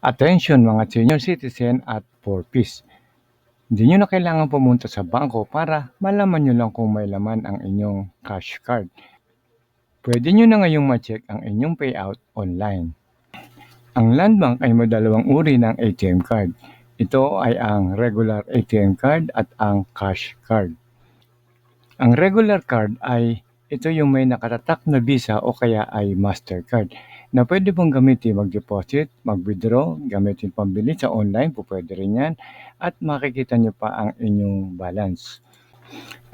Attention mga senior citizen at 4Ps. Hindi nyo na kailangan pumunta sa bangko para malaman nyo lang kung may laman ang inyong cash card. Pwede nyo na ngayong ma-check ang inyong payout online. Ang Land Bank ay may dalawang uri ng ATM card. Ito ay ang regular ATM card at ang cash card. Ang regular card ay ito yung may nakatatak na Visa o kaya ay Mastercard na pwede pong gamitin mag-deposit, mag-withdraw, gamitin pambili sa online, po pwede rin yan, at makikita nyo pa ang inyong balance.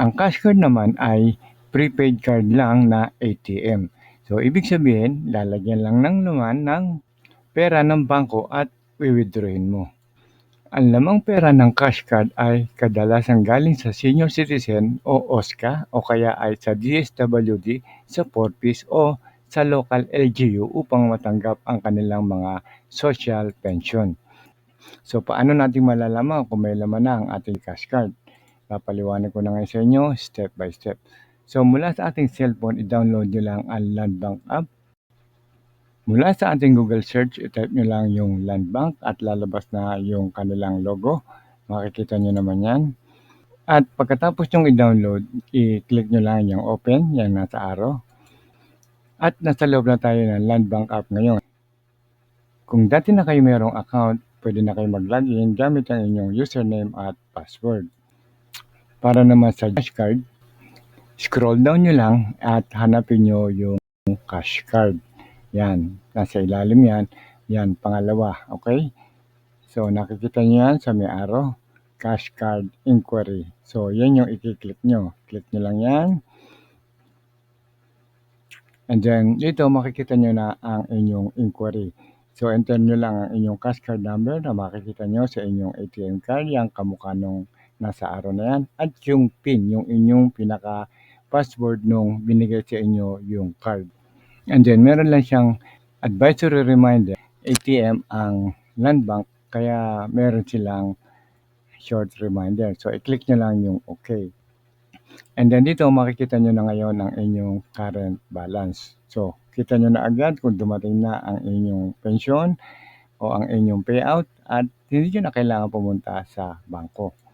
Ang cash card naman ay prepaid card lang na ATM. So, ibig sabihin, lalagyan lang ng laman ng pera ng bangko at withdrawin mo. Ang lamang pera ng cash card ay kadalasan galing sa senior citizen o OSCA o kaya ay sa DSWD sa 4Ps o sa local LGU upang matanggap ang kanilang mga social pension. So paano natin malalaman kung may laman na ang ating cash card? Papaliwanag ko na ngayon sa inyo step by step. So mula sa ating cellphone, i-download nyo lang ang Land Bank app Mula sa ating Google search, i-type nyo lang yung Land Bank at lalabas na yung kanilang logo. Makikita nyo naman yan. At pagkatapos yung i-download, i-click nyo lang yung open, yan nasa arrow. At nasa loob na tayo ng Land Bank app ngayon. Kung dati na kayo mayroong account, pwede na kayo mag-login gamit ang inyong username at password. Para naman sa cash card, scroll down nyo lang at hanapin nyo yung cash card. Yan, nasa ilalim yan. Yan, pangalawa, okay? So, nakikita nyo yan sa may arrow, cash card inquiry. So, yan yung i-click nyo. Click nyo lang yan. And then, dito makikita nyo na ang inyong inquiry. So, enter nyo lang ang inyong cash card number na makikita nyo sa inyong ATM card, yung kamukha nung nasa araw na yan. At yung PIN, yung inyong pinaka password nung binigay sa inyo yung card. And then, meron lang siyang advisory reminder. ATM ang Land Bank, kaya meron silang short reminder. So, i-click nyo lang yung OK. And then dito, makikita nyo na ngayon ang inyong current balance. So, kita nyo na agad kung dumating na ang inyong pensyon o ang inyong payout at hindi nyo na kailangan pumunta sa bangko.